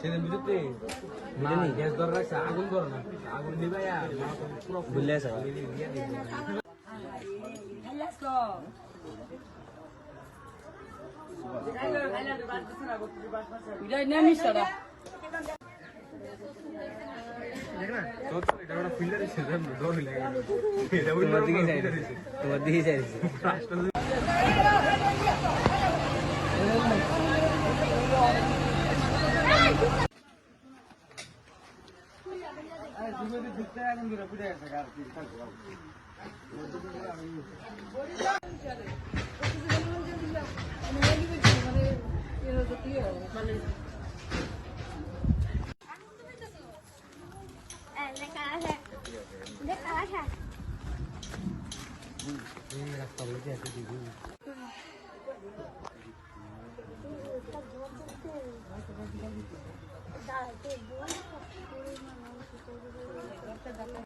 সেদিন বুঝলি গ্যাস ধরে রাখছে আগুন করো না আগুন পুরো বুঝলে আছে তোমার দিকে যাই তোমার দিকে যাই Eh, Bora. Dá, tem duas, tem uma, não, tem duas.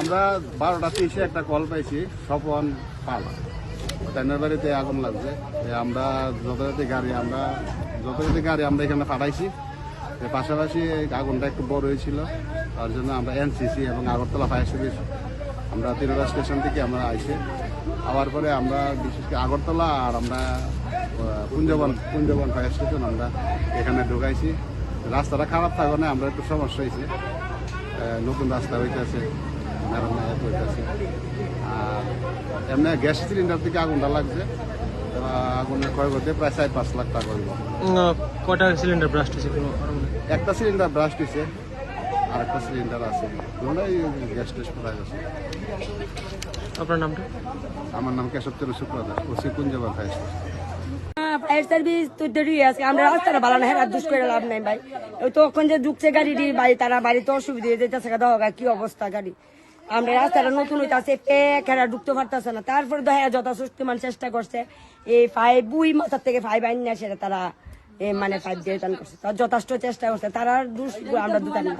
আমরা বারোটা তেইশে একটা কল পাইছি, স্বপন পাল। তাইনার বাড়িতে আগুন লাগছে। আমরা যথাযথ গাড়ি আমরা যথাযথ গাড়ি আমরা এখানে পাঠাইছি। পাশাপাশি আগুনটা একটু বড় হয়েছিল। তার জন্য আমরা এনসিসি এবং আগরতলা ফায়ার সার্ভিস আমরা তিরোদা স্টেশন থেকে আমরা আইছি। আবার পরে আমরা বিশেষ করে আগরতলা আর আমরা কুঞ্জবন কুঞ্জবন ফায়ার স্টেশন আমরা এখানে ঢুকাইছি। রাস্তাটা খারাপ থাকবে না, আমরা একটু সমস্যা হয়েছে। নতুন রাস্তা হইতেছে মেরামত হইতেছে। আর এমনি গ্যাস সিলিন্ডার থেকে আগুনটা লাগছে। আগুনের ক্ষয় করতে প্রায় চার পাঁচ লাখ টাকা কটা সিলিন্ডার ব্রাস্ট হয়েছে একটা সিলিন্ডার ব্রাস্ট হয়েছে আর একটা সিলিন্ডার আছে। দুটাই গ্যাস টেস্ট করা গেছে আপনার নামটা? আমার নাম Keshabchandra Shukradas OC Kunjaban fire fire service তো দেরি আছে আমরা রাস্তাটা ভালো না হেরা দুষ করে লাভ নাই ভাই। ওই তো ওখান যে ঢুকছে গাড়ি দিয়ে ভাই তারা বাড়িতে অসুবিধা হয়ে যেতেছে দাও কি অবস্থা গাড়ি? আমরা রাস্তাটা নতুন হইতাছে পেক হেরা ঢুকতে পারতেছে না। তারপরে তো হ্যাঁ যথাশক্তি মানে চেষ্টা করছে এই ফাইভ বুই মাথার থেকে ফাইভ আইন না সেটা তারা মানে ফাইভ দিয়ে টান করছে। তার যথেষ্ট চেষ্টা করছে। তারা দুষ আমরা দুটা না।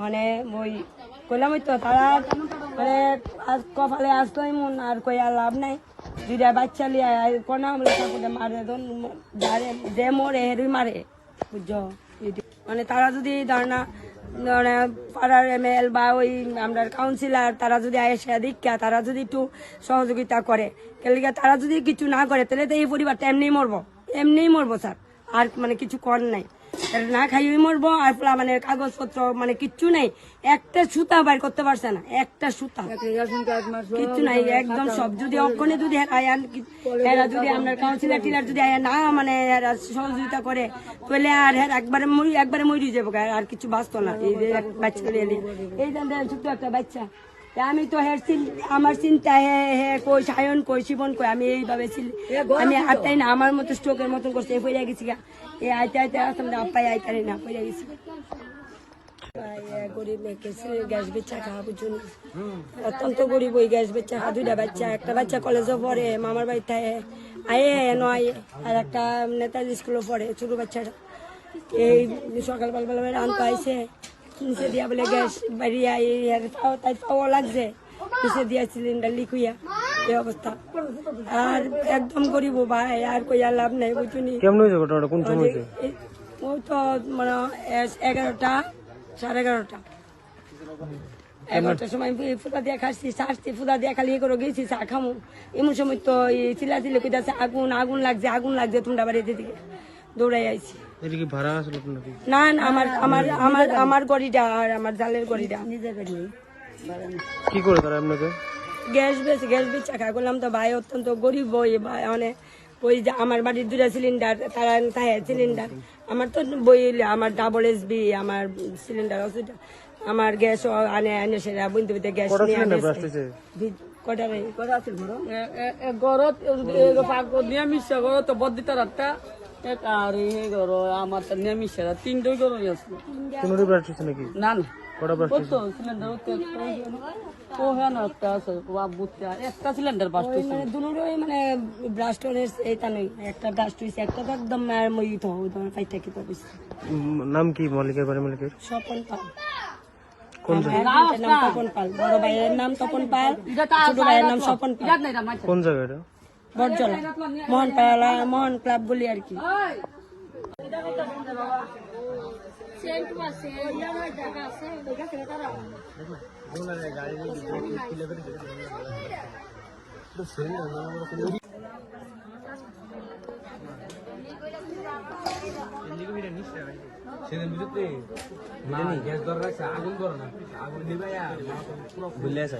মানে ওই কইলাম ওই তো তারা মানে আজ কপালে আসতো এমন আর কই আর লাভ নাই। দুইটা বাচ্চা লিয়ে কোনা আমরা ঠাকুরে মারে দন যারে যে মরে হেরুই মারে বুঝছ? মানে তারা যদি ধারণা মানে পাড়ার এম এল বা ওই আমরা কাউন্সিলর তারা যদি এসে দীক্ষা তারা যদি একটু সহযোগিতা করে তাহলে তারা যদি কিছু না করে তাহলে তো এই পরিবারটা এমনিই মরবো। এমনিই মরবো, স্যার। আর মানে কিছু কর নাই। না খাইয়ে মরবো, আর মানে কাগজপত্র মানে কিচ্ছু নেই। একটা সুতা বাইর করতে পারছে না, একটা সুতা। কিচ্ছু নাই, একদম সব যদি অঙ্কনে যদি হেরা যদি আমরা কাউন্সিলর টিলার যদি আয়া না মানে হেরা সহযোগিতা করে, তাহলে আর হের একবারে একবারে মরি যাব, আর কিছু বাঁচতো না। এই বাচ্চা এই ছোট্ট একটা বাচ্চা। আমি তো হের আমার চিন্তা হে হে কই সায়ন কই শিবন কই আমি এইভাবে ছিল আমি আটটাই না আমার মতো স্ট্রোকের মতন করছে এ পড়ে গেছি গা। এই আইতে আইতে আসলাম না আপ্পাই আইতারি না পড়ে গেছি। গরিব মেয়েকে গ্যাস বেচা খাওয়া বুঝুন অত্যন্ত গরিব ওই গ্যাস বেচা দুইটা বাচ্চা একটা বাচ্চা কলেজে পড়ে মামার বাড়িতে আয়ে নয় আর একটা নেতাজি স্কুলে পড়ে ছোট বাচ্চাটা। এই আনতে আইসে। নিচে দিয়া বলে গ্যাস বাড়িয়া এই তাও তাই পাওয়া লাগছে নিচে দিয়া সিলিন্ডার লিক হইয়া এই অবস্থা আর একদম গরিব ভাই আর কইয়া লাভ নাই বুঝুনি কেমন হয়েছে ঘটনাটা কোন সময় হয়েছে ও তো মানে এগারোটা সাড়ে এগারোটা এগারোটার সময় ফু- ফুটা দিয়ে খাচ্ছি ছাড়ছি ফুটা দিয়ে খালি ইয়ে করে গেছি চা খামু এমন সময় তো চিলা চিলে কইতাছে আগুন আগুন লাগছে আগুন লাগছে তোমরা বাড়িতে দিকে দৌড়াই আইছি এটা কি ভাড়া আসলো নাকি না না আমার আমার আমার আমার গড়িটা আর আমার জালের গড়িটা নিজের গাড়ি কি করে তারা আপনাকে গ্যাস বেশি গ্যাস করলাম তো ভাই অত্যন্ত গরিব ভাই মানে ওই যে আমার বাড়ির দুটা সিলিন্ডার তারা তাই সিলিন্ডার আমার তো বই আমার ডাবল এস বি আমার সিলিন্ডার আছে। আমার গ্যাস আনে আনে সেটা বুঝতে বুঝতে গ্যাস নিয়ে আনে কটা রে কটা আছে ঘর ঘৰত পাকত নিৰামিষ ঘৰত বদ্দিতা ৰাস্তা এক আৰু সেই ঘৰ আমাৰ তাত নিৰামিষ তিনিটাই ঘৰ আছে। কোনোটি ব্রাশ হচ্ছে নাকি? না না। কটা ব্রাশ কত সিলিন্ডার ও হ্যাঁ না একটা আছে বুঝতে একটা সিলিন্ডার বাস ওই মানে মানে এটা নই একটা ব্লাস্ট হয়েছে একটা তো একদম মই তো তোমার পাই থাকি তো নাম কি মালিকের বাড়ি মালিকের? স্বপন পাল। কোন ভাইয়ের নাম তপন পাল। বড় ভাইয়ের নাম তপন পাল ছোট ভাইয়ের নাম স্বপন পাল। ইয়াত নাই এটা মাছ কোন জায়গা এটা? বরজলা মোহন পালা মোহন ক্লাব বলি আর কি। সেদিন বুঝতে গ্যাস ধরে রাখছে আগুন ধরে না। আগুন পুরো আছে